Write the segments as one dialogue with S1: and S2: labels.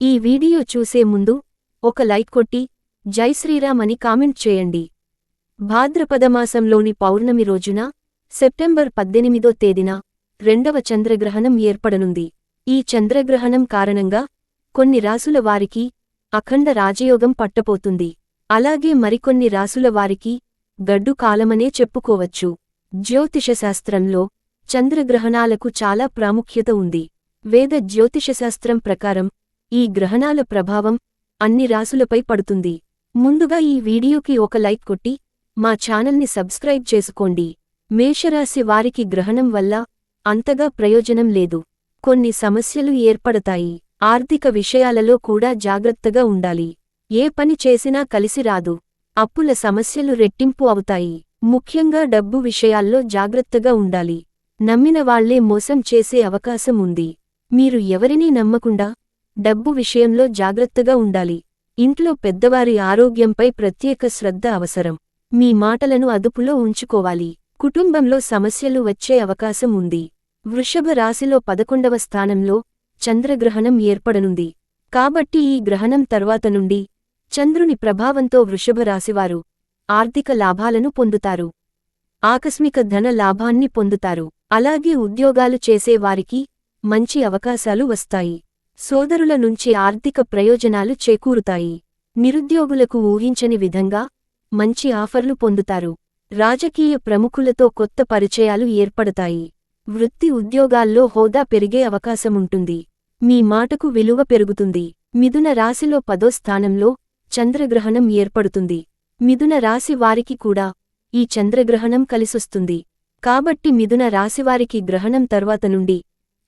S1: ఈ వీడియో చూసే ముందు ఒక లైక్ కొట్టి జై శ్రీరామ్ అని కామెంట్ చేయండి. భాద్రపదమాసంలోని పౌర్ణమి రోజున సెప్టెంబర్ పద్దెనిమిదో తేదీన రెండవ చంద్రగ్రహణం ఏర్పడనుంది. ఈ చంద్రగ్రహణం కారణంగా కొన్ని రాసుల వారికి అఖండ రాజయోగం పట్టపోతుంది అలాగే మరికొన్ని రాసుల వారికి గడ్డు కాలమనే చెప్పుకోవచ్చు. జ్యోతిషశాస్త్రంలో చంద్రగ్రహణాలకు చాలా ప్రాముఖ్యత ఉంది. వేద జ్యోతిషశాస్త్రం ప్రకారం ఈ గ్రహణాల ప్రభావం అన్ని రాసులపై పడుతుంది. ముందుగా ఈ వీడియోకి ఒక లైక్ కొట్టి మా ఛానల్ని సబ్స్క్రైబ్ చేసుకోండి. మేషరాశి వారికి గ్రహణం వల్ల అంతగా ప్రయోజనం లేదు. కొన్ని సమస్యలు ఏర్పడతాయి. ఆర్థిక విషయాలలో కూడా జాగ్రత్తగా ఉండాలి. ఏ పని చేసినా కలిసి రాదు. అప్పుల సమస్యలు రెట్టింపు అవుతాయి. ముఖ్యంగా డబ్బు విషయాల్లో జాగ్రత్తగా ఉండాలి. నమ్మిన వాళ్ళే మోసం చేసే అవకాశం ఉంది. మీరు ఎవరినీ నమ్మకుండా డబ్బు విషయంలో జాగ్రత్తగా ఉండాలి. ఇంట్లో పెద్దవారి ఆరోగ్యంపై ప్రత్యేక శ్రద్ధ అవసరం. మీ మాటలను అదుపులో ఉంచుకోవాలి. కుటుంబంలో సమస్యలు వచ్చే అవకాశం ఉంది. వృషభ రాశిలో పదకొండవ స్థానంలో చంద్రగ్రహణం ఏర్పడనుంది. కాబట్టి ఈ గ్రహణం తర్వాత నుండి చంద్రుని ప్రభావంతో వృషభ రాశివారు ఆర్థిక లాభాలను పొందుతారు. ఆకస్మిక ధన లాభాన్ని పొందుతారు. అలాగే ఉద్యోగాలు చేసేవారికి మంచి అవకాశాలు వస్తాయి. సోదరుల నుంచి ఆర్థిక ప్రయోజనాలు చేకూరుతాయి. నిరుద్యోగులకు ఊహించని విధంగా మంచి ఆఫర్లు పొందుతారు. రాజకీయ ప్రముఖులతో కొత్త పరిచయాలు ఏర్పడతాయి. వృత్తి ఉద్యోగాల్లో హోదా పెరిగే అవకాశముంటుంది. మీ మాటకు విలువ పెరుగుతుంది. మిథున రాశిలో పదో స్థానంలో చంద్రగ్రహణం ఏర్పడుతుంది. మిథున రాశి వారికి కూడా ఈ చంద్రగ్రహణం కలిసొస్తుంది. కాబట్టి మిథున రాశివారికి గ్రహణం తర్వాత నుండి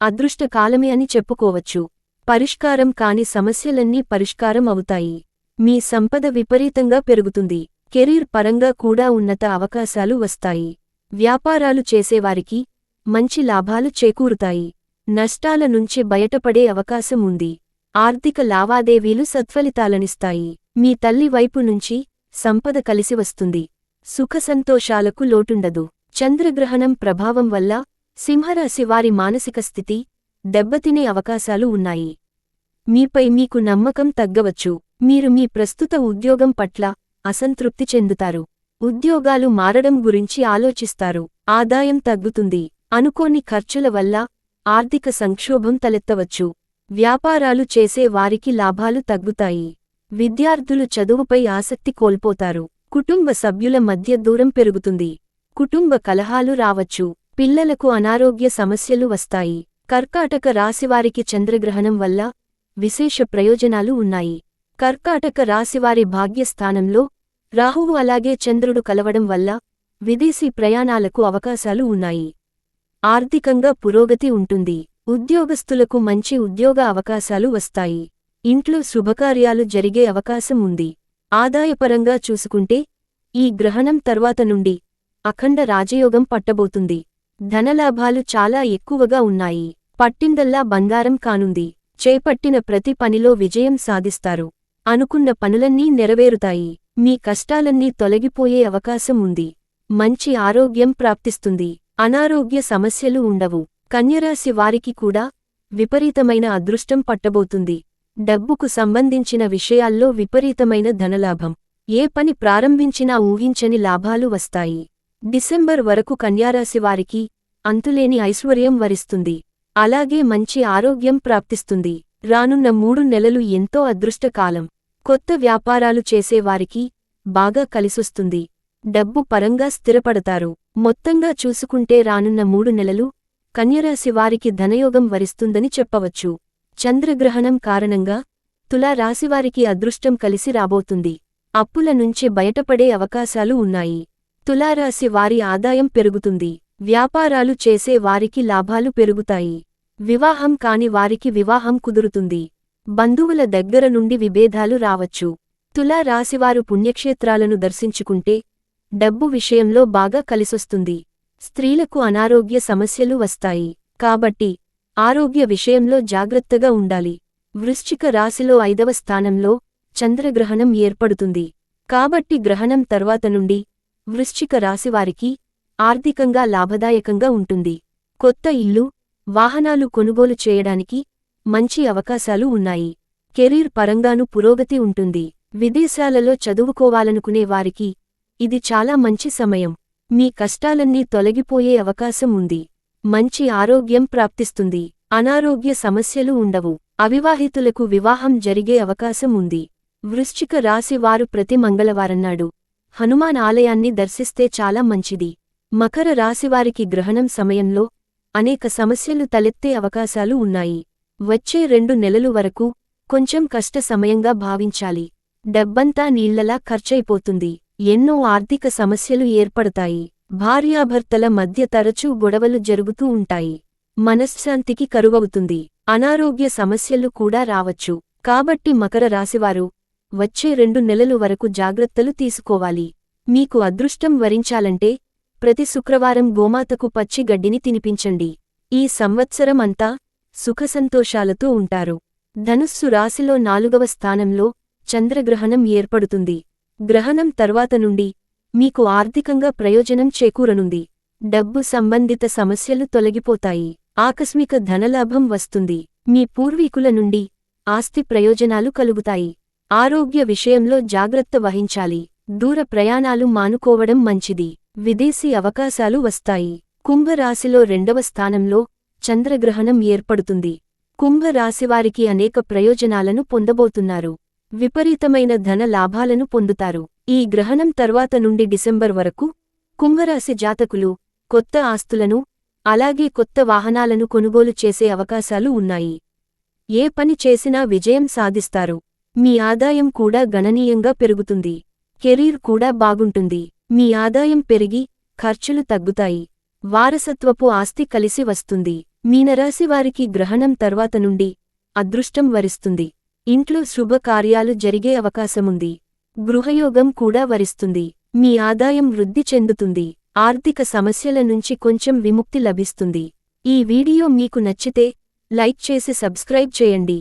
S1: అదృష్టకాలమే అని చెప్పుకోవచ్చు. పరిష్కారం కాని సమస్యలన్నీ పరిష్కారం అవుతాయి. మీ సంపద విపరీతంగా పెరుగుతుంది. కెరీర్ పరంగా కూడా ఉన్నత అవకాశాలు వస్తాయి. వ్యాపారాలు చేసేవారికి మంచి లాభాలు చేకూరుతాయి. నష్టాల నుంచి బయటపడే అవకాశం ఉంది. ఆర్థిక లావాదేవీలు సత్ఫలితాలనిస్తాయి. మీ తల్లి వైపు నుంచి సంపద కలిసి వస్తుంది. సుఖసంతోషాలకు లోటుండదు. చంద్రగ్రహణం ప్రభావం వల్ల సింహరాశి వారి మానసిక స్థితి దెబ్బతినే అవకాశాలు ఉన్నాయి. మీపై మీకు నమ్మకం తగ్గవచ్చు. మీరు మీ ప్రస్తుత ఉద్యోగం పట్ల అసంతృప్తి చెందుతారు. ఉద్యోగాలు మారడం గురించి ఆలోచిస్తారు. ఆదాయం తగ్గుతుంది. అనుకోని ఖర్చుల వల్ల ఆర్థిక సంక్షోభం తలెత్తవచ్చు. వ్యాపారాలు చేసే వారికి లాభాలు తగ్గుతాయి. విద్యార్థులు చదువుపై ఆసక్తి కోల్పోతారు. కుటుంబ సభ్యుల మధ్య దూరం పెరుగుతుంది. కుటుంబ కలహాలు రావచ్చు. పిల్లలకు అనారోగ్య సమస్యలు వస్తాయి. కర్కాటక రాశివారికి చంద్రగ్రహణం వల్ల విశేష ప్రయోజనాలు ఉన్నాయి. కర్కాటక రాశివారి భాగ్యస్థానంలో రాహువు అలాగే చంద్రుడు కలవడం వల్ల విదేశీ ప్రయాణాలకు అవకాశాలు ఉన్నాయి. ఆర్థికంగా పురోగతి ఉంటుంది. ఉద్యోగస్తులకు మంచి ఉద్యోగ అవకాశాలు వస్తాయి. ఇంట్లో శుభకార్యాలు జరిగే అవకాశం ఉంది. ఆదాయపరంగా చూసుకుంటే ఈ గ్రహణం తర్వాత నుండి అఖండ రాజయోగం పట్టబోతుంది. ధనలాభాలు చాలా ఎక్కువగా ఉన్నాయి. పట్టిందల్లా బంగారం కానుంది. చేపట్టిన ప్రతి పనిలో విజయం సాధిస్తారు. అనుకున్న పనులన్నీ నెరవేరుతాయి. మీ కష్టాలన్నీ తొలగిపోయే అవకాశం ఉంది. మంచి ఆరోగ్యం ప్రాప్తిస్తుంది. అనారోగ్య సమస్యలు ఉండవు. కన్యరాశి వారికి కూడా విపరీతమైన అదృష్టం పట్టబోతుంది. డబ్బుకు సంబంధించిన విషయాల్లో విపరీతమైన ధనలాభం. ఏ పని ప్రారంభించినా ఊహించని లాభాలు వస్తాయి. డిసెంబర్ వరకు కన్యారాశి వారికి అంతులేని ఐశ్వర్యం వరిస్తుంది. అలాగే మంచి ఆరోగ్యం ప్రాప్తిస్తుంది. రానున్న మూడు నెలలు ఎంతో అదృష్టకాలం. కొత్త వ్యాపారాలు చేసేవారికి బాగా కలిసొస్తుంది. డబ్బు పరంగా స్థిరపడతారు. మొత్తంగా చూసుకుంటే రానున్న మూడు నెలలు కన్యరాశి వారికి ధనయోగం వరిస్తుందని చెప్పవచ్చు. చంద్రగ్రహణం కారణంగా తులా రాశివారికి అదృష్టం కలిసి రాబోతుంది. అప్పుల నుంచి బయటపడే అవకాశాలు ఉన్నాయి. తులారాశి వారి ఆదాయం పెరుగుతుంది. వ్యాపారాలు చేసే వారికి లాభాలు పెరుగుతాయి. వివాహం కాని వారికి వివాహం కుదురుతుంది. బంధువుల దగ్గర నుండి విభేదాలు రావచ్చు. తులా రాశివారు పుణ్యక్షేత్రాలను దర్శించుకుంటే డబ్బు విషయంలో బాగా కలిసొస్తుంది. స్త్రీలకు అనారోగ్య సమస్యలు వస్తాయి. కాబట్టి ఆరోగ్య విషయంలో జాగ్రత్తగా ఉండాలి. వృశ్చిక రాశిలో ఐదవ స్థానంలో చంద్రగ్రహణం ఏర్పడుతుంది. కాబట్టి గ్రహణం తర్వాత నుండి వృశ్చిక రాశివారికి ఆర్థికంగా లాభదాయకంగా ఉంటుంది. కొత్త ఇల్లు వాహనాలు కొనుగోలు చేయడానికి మంచి అవకాశాలు ఉన్నాయి. కెరీర్ పరంగాను పురోగతి ఉంటుంది. విదేశాలలో చదువుకోవాలనుకునే వారికి ఇది చాలా మంచి సమయం. మీ కష్టాలన్నీ తొలగిపోయే అవకాశం ఉంది. మంచి ఆరోగ్యం ప్రాప్తిస్తుంది. అనారోగ్య సమస్యలు ఉండవు. అవివాహితులకు వివాహం జరిగే అవకాశం ఉంది. వృశ్చిక రాశి వారు ప్రతి మంగళవారన్నాడు హనుమాన్ ఆలయాన్ని దర్శిస్తే చాలా మంచిది. మకర రాశివారికి గ్రహణం సమయంలో అనేక సమస్యలు తలెత్తే అవకాశాలు ఉన్నాయి. వచ్చే రెండు నెలలు వరకు కొంచెం కష్ట సమయంగా భావించాలి. డబ్బంతా నీళ్ళలా ఖర్చయిపోతుంది ఎన్నో ఆర్థిక సమస్యలు ఏర్పడతాయి. భార్యాభర్తల మధ్య తరచూ గొడవలు జరుగుతూ ఉంటాయి. మనశ్శాంతికి కరువవుతుంది. అనారోగ్య సమస్యలు కూడా రావచ్చు. కాబట్టి మకర రాశివారు వచ్చే రెండు నెలలు వరకు జాగ్రత్తలు తీసుకోవాలి. మీకు అదృష్టం వరించాలంటే ప్రతి శుక్రవారం గోమాతకు పచ్చి గడ్డిని తినిపించండి. ఈ సంవత్సరం అంతా సుఖసంతోషాలతో ఉంటారు. ధనుస్సు రాశిలో నాలుగవ స్థానంలో చంద్రగ్రహణం ఏర్పడుతుంది. గ్రహణం తర్వాత నుండి మీకు ఆర్థికంగా ప్రయోజనం చేకూరనుంది. డబ్బు సంబంధిత సమస్యలు తొలగిపోతాయి. ఆకస్మిక ధనలాభం వస్తుంది. మీ పూర్వీకుల నుండి ఆస్తి ప్రయోజనాలు కలుగుతాయి. ఆరోగ్య విషయంలో జాగ్రత్త వహించాలి. దూర ప్రయాణాలు మానుకోవడం మంచిది. విదేశీ అవకాశాలు వస్తాయి. కుంభరాశిలో రెండవ స్థానంలో చంద్రగ్రహణం ఏర్పడుతుంది. కుంభరాశివారికి అనేక ప్రయోజనాలను పొందబోతున్నారు. విపరీతమైన ధన లాభాలను పొందుతారు. ఈ గ్రహణం తర్వాత నుండి డిసెంబర్ వరకు కుంభరాశి జాతకులు కొత్త ఆస్తులను అలాగే కొత్త వాహనాలను కొనుగోలు చేసే అవకాశాలు ఉన్నాయి. ఏ పని చేసినా విజయం సాధిస్తారు. మీ ఆదాయం కూడా గణనీయంగా పెరుగుతుంది. కెరీర్ కూడా బాగుంటుంది. మీ ఆదాయం పెరిగి ఖర్చులు తగ్గుతాయి. వారసత్వపు ఆస్తి కలిసి వస్తుంది. మీనరాశివారికి గ్రహణం తర్వాత నుండి అదృష్టం వరిస్తుంది. ఇంట్లో శుభకార్యాలు జరిగే అవకాశముంది. గృహయోగం కూడా వరిస్తుంది. మీ ఆదాయం వృద్ధి చెందుతుంది. ఆర్థిక సమస్యల నుంచి కొంచెం విముక్తి లభిస్తుంది. ఈ వీడియో మీకు నచ్చితే లైక్ చేసి సబ్స్క్రైబ్ చేయండి.